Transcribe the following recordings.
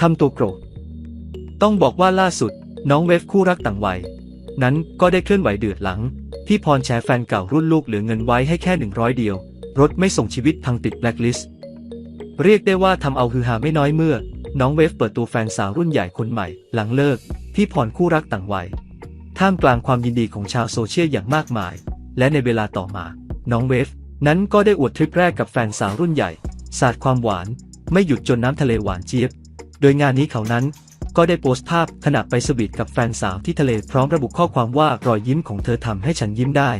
ทำตัวโกรธ ต้องบอกว่าล่าสุด น้องเวฟคู่รักต่างวัย นั้นก็ได้เคลื่อนไหวเดือดหลังที่พรแชร์แฟนเก่ารุ่นลูกเหลือเงินไว้ให้แค่ 100 เดียว รถไม่ส่งชีวิตพังติดแบล็คลิสต์เรียกได้ว่าทำเอาฮือฮาไม่น้อยเมื่อ น้องเวฟเปิดตัวแฟนสาวรุ่นใหญ่คนใหม่ หลังเลิกที่พรคู่รักต่างวัย ท่ามกลางความยินดีของชาวโซเชียลอย่างมากมาย และในเวลาต่อมา น้องเวฟนั้นก็ได้อวดทริปแรกกับแฟนสาวรุ่นใหญ่ สาดความหวาน ไม่หยุดจนน้ำทะเลหวานเจี๊ยบ โดยงานนี้เขานั้น ก็ได้โพสต์ภาพขณะไปสวีทกับแฟนสาวที่ทะเลพร้อมระบุข้อความว่ารอยยิ้มของเธอทำให้ฉันยิ้มได้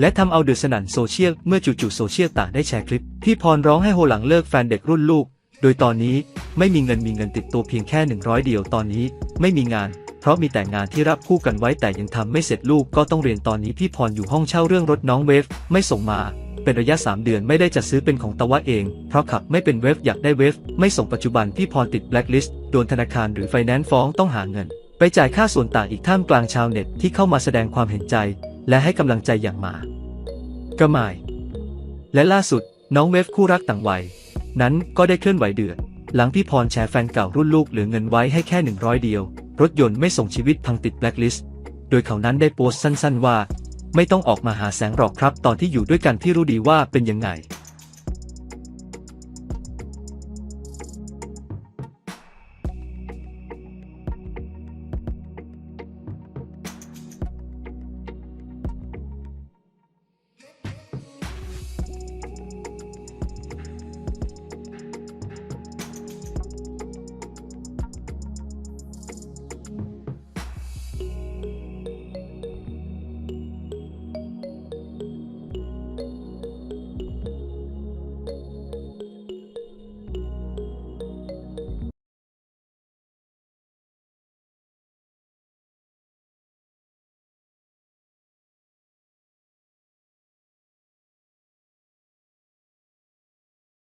และทำเอาเดือดสนั่นโซเชียลเมื่อจู่ๆโซเชียลต่างได้แชร์คลิป ที่พรร้องให้โฮหลังเลิกแฟนเด็กรุ่นลูก โดยตอนนี้ไม่มีเงินมีเงินติดตัวเพียงแค่ 100 เดียวตอนนี้ ไม่มีงาน เพราะมีแต่งานที่รับคู่กันไว้แต่ยังทำไม่เสร็จลูกก็ต้องเรียนตอนนี้พี่พรอยู่ห้องเช่าเรื่องรถน้องเวฟไม่ส่งมา เป็นระยะ 3 เดือนไม่ได้จะซื้อเป็นของตะวะเอง เพราะขับไม่เป็นเวฟอยากได้เวฟไม่ส่งปัจจุบันพี่พรติดแบล็คลิสต์โดนธนาคารหรือไฟแนนซ์ฟ้องต้องหาเงิน ไปจ่ายค่าส่วนต่างอีกท่ามกลางชาวเน็ตที่เข้ามาแสดงความเห็นใจ และให้กำลังใจอย่างมากระหมายและล่าสุดน้องเวฟคู่รักต่างวัย นั้นก็ได้เคลื่อนไหวเดือดหลังพี่พรแชร์แฟนเก่ารุ่นลูกเหลือเงินไว้ให้แค่ 100 เดียว รถยนต์ไม่ส่งชีวิตพังติดแบล็คลิสต์โดยเขานั้นได้โพสต์สั้น ๆ ว่า ไม่ต้องออกมาหาแสงหรอกครับ ตอนที่อยู่ด้วยกันพี่รู้ดีว่าเป็นยังไง